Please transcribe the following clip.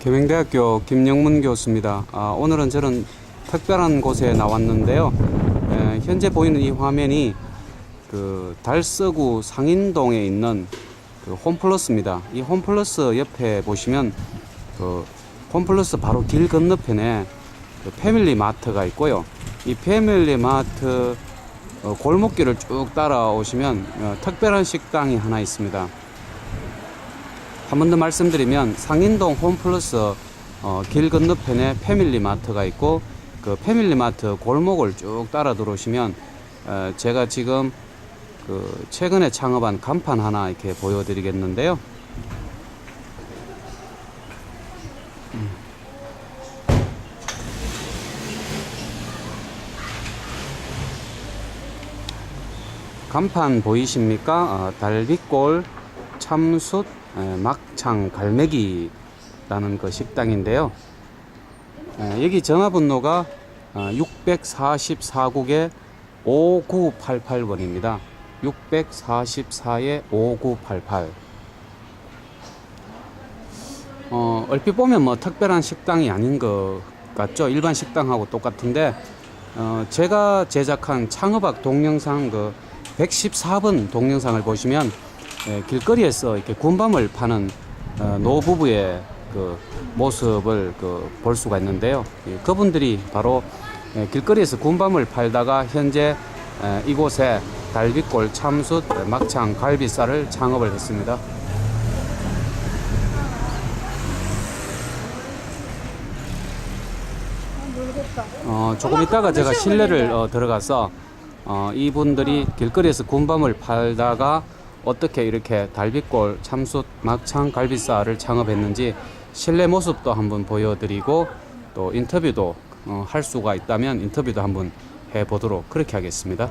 계명대학교 김영문 교수입니다. 아, 오늘은 저는 특별한 곳에 나왔는데요. 에, 현재 보이는 이 화면이 그 달서구 상인동에 있는 그 홈플러스입니다. 이 홈플러스 옆에 보시면 그 홈플러스 바로 길 건너편에 그 패밀리 마트가 있고요. 이 패밀리 마트 어, 골목길을 쭉 따라오시면 어, 특별한 식당이 하나 있습니다. 한 번 더 말씀드리면 상인동 홈플러스 어, 길 건너편에 패밀리 마트가 있고 그 패밀리 마트 골목을 쭉 따라 들어오시면 어, 제가 지금 그 최근에 창업한 간판 하나 이렇게 보여드리겠는데요. 음. 간판 보이십니까? 어, 달빛골 참숯 에, 막창 갈매기라는 그 식당인데요. 에, 여기 전화번호가 어, 644국에 5988번입니다. 644에 5988. 어, 얼핏 보면 뭐 특별한 식당이 아닌 것 같죠. 일반 식당하고 똑같은데, 어, 제가 제작한 창업학 동영상 그 114번 동영상을 보시면 예, 길거리에서 이렇게 군밤을 파는 어, 노부부의 그 모습을 그 볼 수가 있는데요. 예, 그분들이 바로 예, 길거리에서 군밤을 팔다가 현재 에, 이곳에 달빛골 참숯 막창 갈비살을 창업을 했습니다. 어, 조금 있다가 제가 실내를 어, 들어가서 어, 이분들이 길거리에서 군밤을 팔다가 어떻게 이렇게 달빛골 참숯 막창 갈비살을 창업했는지 실내 모습도 한번 보여드리고 또 인터뷰도 어, 할 수가 있다면 인터뷰도 한번 해보도록 그렇게 하겠습니다.